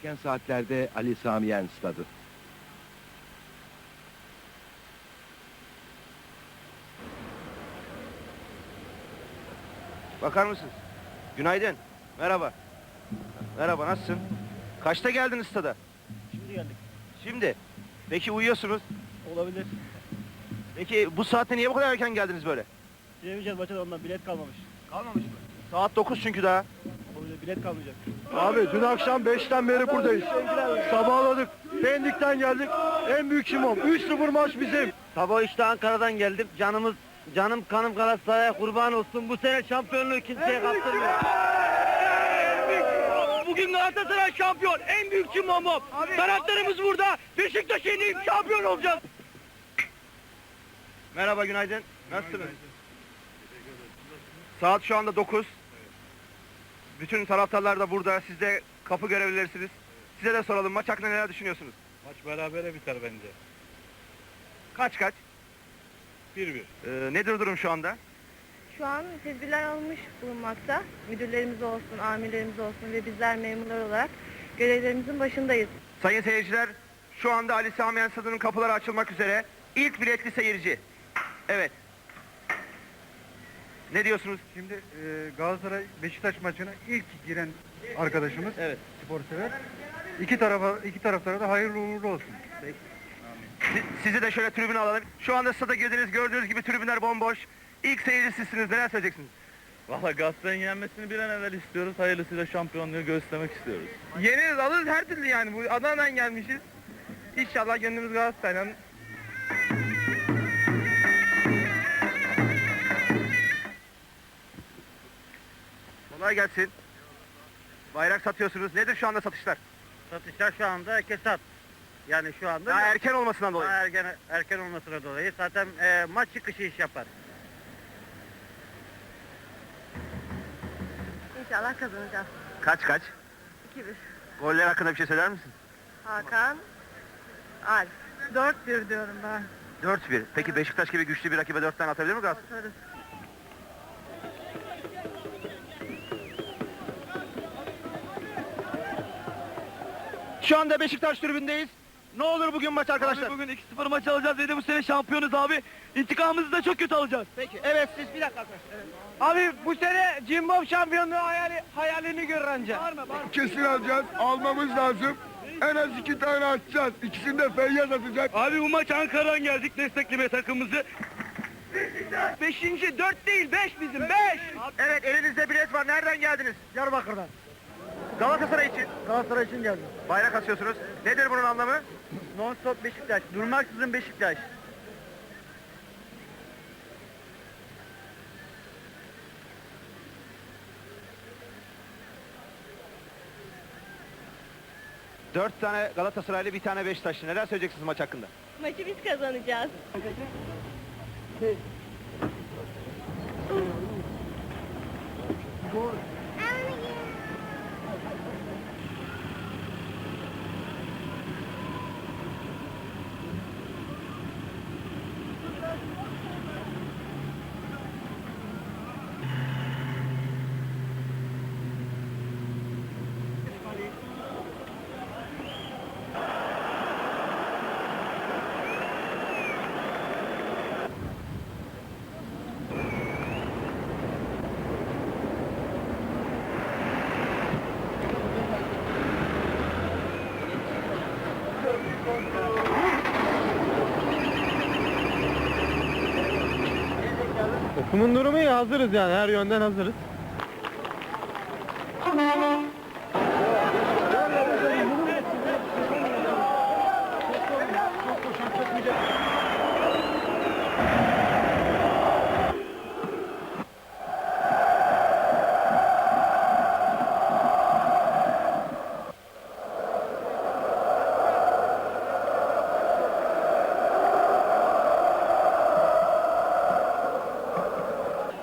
Erken saatlerde Ali Samiyen stadı. Bakar mısınız? Günaydın. Merhaba. Merhaba, nasılsın? Kaçta geldiniz stada? Şimdi geldik. Şimdi. Peki uyuyorsunuz. Olabilir. Peki bu saatte niye bu kadar erken geldiniz böyle? Giremeyeceğiz maça da ondan bilet kalmamış. Kalmamış mı? Saat 9 çünkü daha. Bilet kalmayacak. Abi dün akşam 5'ten beri buradayız. Sabahladık. Pendik'ten geldik. En büyük şimom. 3-0 maç bizim. Sabah işte Ankara'dan geldim. Canımız, canım kanım Galatasaray'a kurban olsun. Bu sene şampiyonluğu kimseye kaptırmıyor. Bugün Galatasaray şampiyon. En büyük çimomum. Taraftarımız burada. Beşiktaş yenip şampiyon olacağız. Merhaba, günaydın. Nasılsınız? Saat şu anda 9. Bütün taraftarlar da burada. Siz de kapı görevlilerisiniz. Size de soralım. Maç hakkında neler düşünüyorsunuz? Maç berabere biter bence. Kaç kaç? 1-1. Ee, nedir durum şu anda? Şu an tedbirler alınmış bulunmakta. Müdürlerimiz olsun, amirlerimiz olsun ve bizler memurlar olarak görevlerimizin başındayız. Sayın seyirciler, şu anda Ali Sami Yen Stadı'nın kapıları açılmak üzere. İlk biletli seyirci. Evet. Ne diyorsunuz? Şimdi e, Galatasaray Beşiktaş maçına ilk giren arkadaşımız Evet. spor sever. İki tarafa iki taraftara da hayırlı uğurlu olsun. Si- Sizi de şöyle tribüne alalım. Şu anda stada girdiniz, gördüğünüz gibi tribünler bomboş. İlk seyirci sizsiniz, neler söyleyeceksiniz? Valla Galatasaray'ın yenmesini bir an evvel istiyoruz. Hayırlısıyla şampiyonluğu göstermek istiyoruz. Yeniriz alırız her türlü yani. Bu Adana'dan gelmişiz. İnşallah gönlümüz Galatasaray'dan. Kolay gelsin. Bayrak satıyorsunuz. Nedir şu anda satışlar? Satışlar şu anda kesat. Yani şu anda Daha erken olmasından daha dolayı. erken, erken olmasına dolayı zaten e, maç çıkışı iş yapar. İnşallah kazanacağız. Kaç kaç? 2-1. Goller hakkında bir şey söyler misin? Hakan, Alp. 4-1 diyorum ben. 4-1. Peki Beşiktaş gibi güçlü bir rakibe 4 tane atabilir mi Galatasaray? Atarız. Şu anda Beşiktaş tribündeyiz. Ne olur bugün maç arkadaşlar. Abi bugün 2-0 maç alacağız ve de bu sene şampiyonuz abi. İntikamımızı da çok kötü alacağız. Peki. Evet siz bir dakika arkadaşlar. Evet. Abi bu sene Cimbom şampiyonluğu hayali, hayalini görür anca. Bağırma bağırma. Kesin alacağız. Almamız lazım. En az iki tane atacağız. İkisini de Feyyaz atacak. Abi bu maç Ankara'dan geldik desteklemeye takımımızı. Beşinci, dört değil, beş bizim, beş. Evet elinizde bilet var. Nereden geldiniz? Diyarbakır'dan. Galatasaray için. Galatasaray için geldim. Bayrak asıyorsunuz. Nedir bunun anlamı? Non stop Beşiktaş. Durmaksızın Beşiktaş. Dört tane Galatasaraylı, bir tane Beşiktaşlı. Neler söyleyeceksiniz maç hakkında? Maçı biz kazanacağız. Takımın durumu iyi. Hazırız yani. Her yönden hazırız.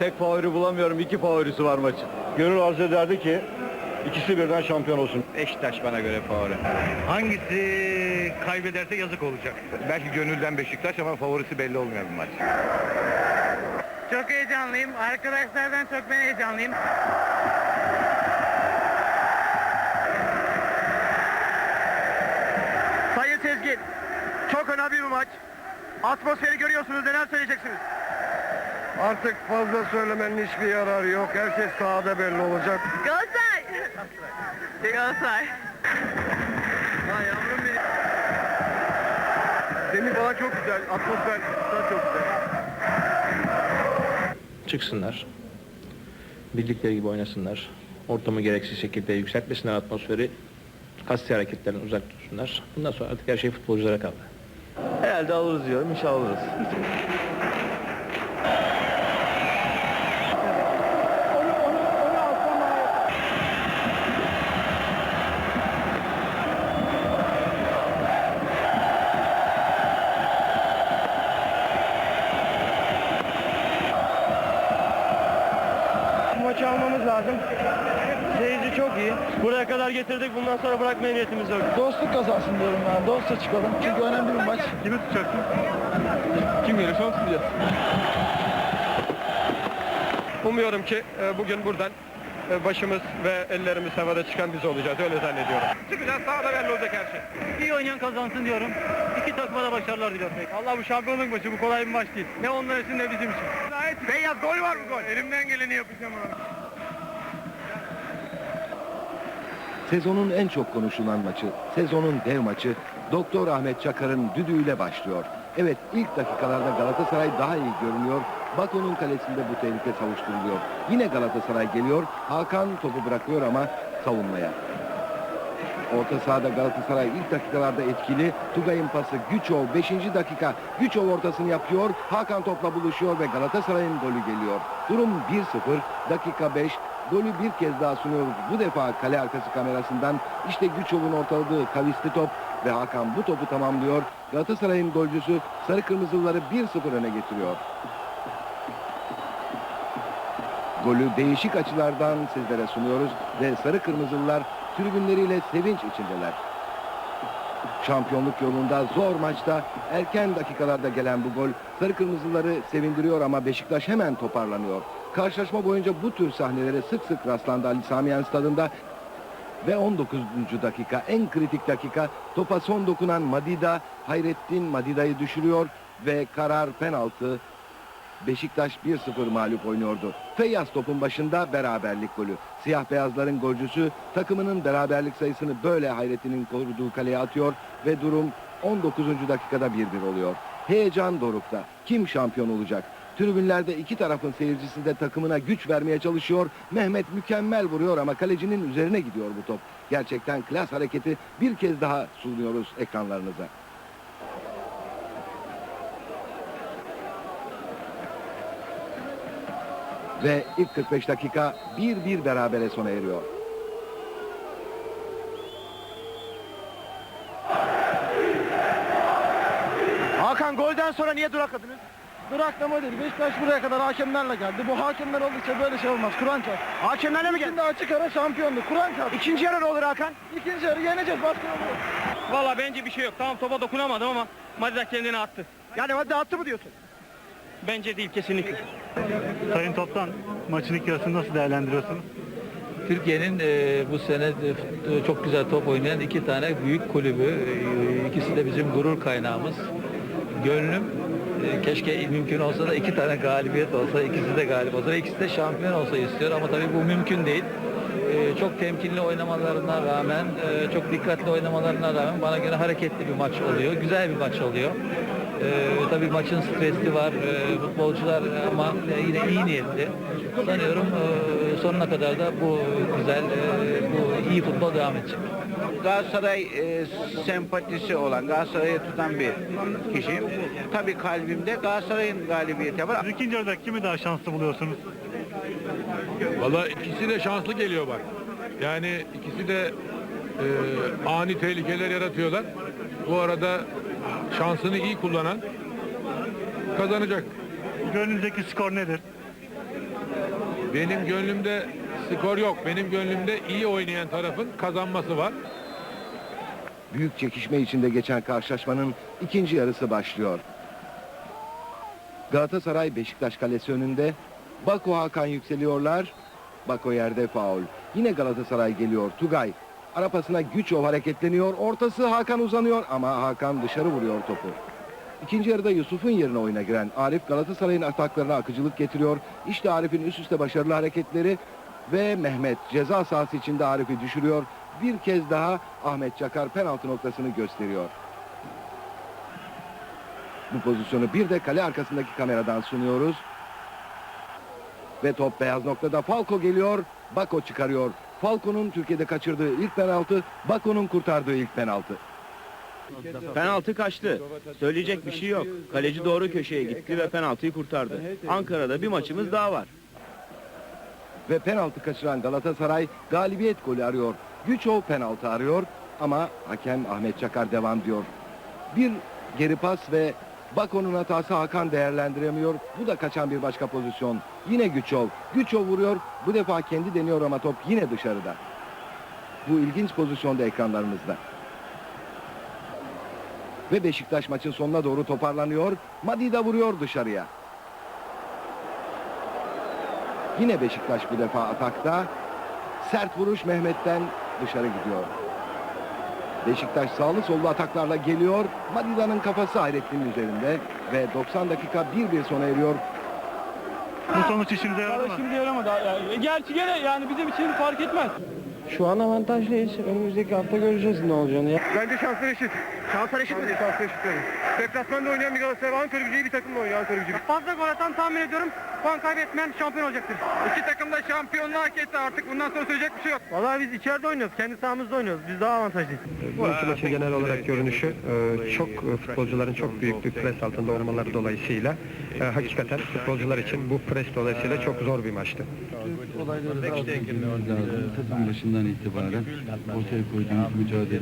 Tek favori bulamıyorum. iki favorisi var maçın. Gönül arzu ederdi ki ikisi birden şampiyon olsun. Beşiktaş bana göre favori. Hangisi kaybederse yazık olacak. Belki gönülden Beşiktaş ama favorisi belli olmuyor bu maç. Çok heyecanlıyım. Arkadaşlardan çok ben heyecanlıyım. Engin. Çok önemli bir maç. Atmosferi görüyorsunuz. Neler söyleyeceksiniz? Artık fazla söylemenin hiçbir yararı yok. Her şey sahada belli olacak. Galatasaray. Galatasaray. Ha yavrum benim. Zemin falan çok güzel. Atmosfer falan çok güzel. çıksınlar. Bildikleri gibi oynasınlar. Ortamı gereksiz şekilde yükseltmesinler atmosferi. Kasti hareketlerden uzak tutsunlar. Bundan sonra artık her şey futbolculara kaldı. Herhalde alırız diyorum. İnşallah alırız. Lazım. Seyirci çok iyi. Buraya kadar getirdik. Bundan sonra bırakmaya niyetimiz yok. Dostluk kazansın diyorum ben. Dostça çıkalım. Çünkü önemli bir maç. Kimi tutacaksın? Kim gelirse onu tutacağız. Umuyorum ki e, bugün buradan e, başımız ve ellerimiz havada çıkan biz olacağız. Öyle zannediyorum. Çıkacağız. Sahada belli olacak her şey. İyi oynayan kazansın diyorum. İki takıma da başarılar diliyorum. Allah bu şampiyonluk maçı bu kolay bir maç değil. Ne onlar için ne bizim için. Beyaz gol var mı gol? Elimden geleni yapacağım abi. Sezonun en çok konuşulan maçı, sezonun dev maçı Doktor Ahmet Çakar'ın düdüğüyle başlıyor. Evet ilk dakikalarda Galatasaray daha iyi görünüyor. Bako'nun kalesinde bu tehlike savuşturuluyor. Yine Galatasaray geliyor. Hakan topu bırakıyor ama savunmaya. Orta sahada Galatasaray ilk dakikalarda etkili. Tugay'ın pası Güçov 5. dakika. Güçov ortasını yapıyor. Hakan topla buluşuyor ve Galatasaray'ın golü geliyor. Durum 1-0. Dakika 5. Golü bir kez daha sunuyoruz. Bu defa kale arkası kamerasından işte Güçov'un ortaladığı kavisli top ve Hakan bu topu tamamlıyor. Galatasaray'ın golcüsü sarı kırmızıları 1-0 öne getiriyor. Golü değişik açılardan sizlere sunuyoruz ve sarı kırmızılılar tribünleriyle sevinç içindeler. Şampiyonluk yolunda zor maçta erken dakikalarda gelen bu gol sarı kırmızıları sevindiriyor ama Beşiktaş hemen toparlanıyor. Karşılaşma boyunca bu tür sahnelere sık sık rastlandı Ali Samiyen stadında ve 19. dakika en kritik dakika topa son dokunan Madida Hayrettin Madida'yı düşürüyor ve karar penaltı Beşiktaş 1-0 mağlup oynuyordu. Feyyaz topun başında beraberlik golü. Siyah beyazların golcüsü takımının beraberlik sayısını böyle Hayrettin'in koruduğu kaleye atıyor ve durum 19. dakikada 1-1 oluyor. Heyecan dorukta. Kim şampiyon olacak? Tribünlerde iki tarafın seyircisi de takımına güç vermeye çalışıyor. Mehmet mükemmel vuruyor ama kalecinin üzerine gidiyor bu top. Gerçekten klas hareketi bir kez daha sunuyoruz ekranlarınıza. Ve ilk 45 dakika 1-1 berabere sona eriyor. Hakan golden sonra niye durakladınız? Duraklama değil. Beşiktaş buraya kadar hakemlerle geldi. Bu hakemler oldukça böyle şey olmaz. Kur'an çarp. Hakemlerle mi geldi? Şimdi açık ara şampiyonluk. Kur'an çarp. İkinci yarı ne olur Hakan? İkinci yarı yeneceğiz. Başka yok. Valla bence bir şey yok. Tamam topa dokunamadım ama Madida kendini attı. Yani hadi attı mı diyorsun? Bence değil kesinlikle. Sayın Toptan maçın ilk yarısını nasıl değerlendiriyorsunuz? Türkiye'nin e, bu sene e, çok güzel top oynayan iki tane büyük kulübü. E, ikisi de bizim gurur kaynağımız. Gönlüm keşke mümkün olsa da iki tane galibiyet olsa, ikisi de galip olsa, ikisi de şampiyon olsa istiyor ama tabii bu mümkün değil. E, çok temkinli oynamalarına rağmen, e, çok dikkatli oynamalarına rağmen bana göre hareketli bir maç oluyor. Güzel bir maç oluyor. Ee, tabii maçın stresi var, ee, futbolcular ama yine iyi niyetli. Sanıyorum ee, sonuna kadar da bu güzel, ee, bu iyi futbol devam edecek. Galatasaray e, sempatisi olan, Galatasaray'ı tutan bir kişiyim. Tabii kalbimde Galatasaray'ın galibiyeti var. Siz ikinci yarıda kimi daha şanslı buluyorsunuz? Valla ikisi de şanslı geliyor bak. Yani ikisi de e, ani tehlikeler yaratıyorlar. Bu arada şansını iyi kullanan kazanacak. Gönlünüzdeki skor nedir? Benim gönlümde skor yok. Benim gönlümde iyi oynayan tarafın kazanması var. Büyük çekişme içinde geçen karşılaşmanın ikinci yarısı başlıyor. Galatasaray Beşiktaş kalesi önünde. Bako Hakan yükseliyorlar. Bako yerde faul. Yine Galatasaray geliyor. Tugay. Arapasına Güçov hareketleniyor. Ortası Hakan uzanıyor ama Hakan dışarı vuruyor topu. İkinci yarıda Yusuf'un yerine oyuna giren Arif Galatasaray'ın ataklarına akıcılık getiriyor. İşte Arif'in üst üste başarılı hareketleri ve Mehmet ceza sahası içinde Arif'i düşürüyor. Bir kez daha Ahmet Çakar penaltı noktasını gösteriyor. Bu pozisyonu bir de kale arkasındaki kameradan sunuyoruz. Ve top beyaz noktada Falco geliyor. Bako çıkarıyor. Falco'nun Türkiye'de kaçırdığı ilk penaltı, Bako'nun kurtardığı ilk penaltı. Penaltı kaçtı. Söyleyecek bir şey yok. Kaleci doğru köşeye gitti ve penaltıyı kurtardı. Ankara'da bir maçımız daha var. Ve penaltı kaçıran Galatasaray galibiyet golü arıyor. Güçov penaltı arıyor ama hakem Ahmet Çakar devam diyor. Bir geri pas ve Bako'nun hatası Hakan değerlendiremiyor. Bu da kaçan bir başka pozisyon. Yine Güçov. Güçov vuruyor. Bu defa kendi deniyor ama top yine dışarıda. Bu ilginç pozisyonda ekranlarımızda. Ve Beşiktaş maçın sonuna doğru toparlanıyor. Madida vuruyor dışarıya. Yine Beşiktaş bu defa atakta. Sert vuruş Mehmet'ten dışarı gidiyor. Beşiktaş sağlı sollu ataklarla geliyor. Madida'nın kafası Hayrettin'in üzerinde ve 90 dakika 1-1 sona eriyor. Bu sonuç işimize yaradı mı? Şimdi yaramadı. Yani, gerçi gene yani bizim için fark etmez. Şu an avantajlıyız. Önümüzdeki hafta göreceğiz ne olacağını. Ya. Bence şanslar eşit. Şanslar eşit mi? Şanslar eşit tabii. Deplasmanda oynayan bir Galatasaray. Ankara gücü iyi bir takımla oynuyor Ankara gücü. Fazla gol atan tahmin ediyorum. Puan kaybetmeyen şampiyon olacaktır. İki takım da şampiyonluğu hak etti artık. Bundan sonra söyleyecek bir şey yok. Vallahi biz içeride oynuyoruz. Kendi sahamızda oynuyoruz. Biz daha avantajlıyız. Bu maçın genel olarak görünüşü e, çok e, futbolcuların çok büyük bir pres altında olmaları dolayısıyla e, hakikaten futbolcular için bu pres dolayısıyla çok zor bir maçtı. Sezon başından itibaren ortaya koyduğumuz mücadele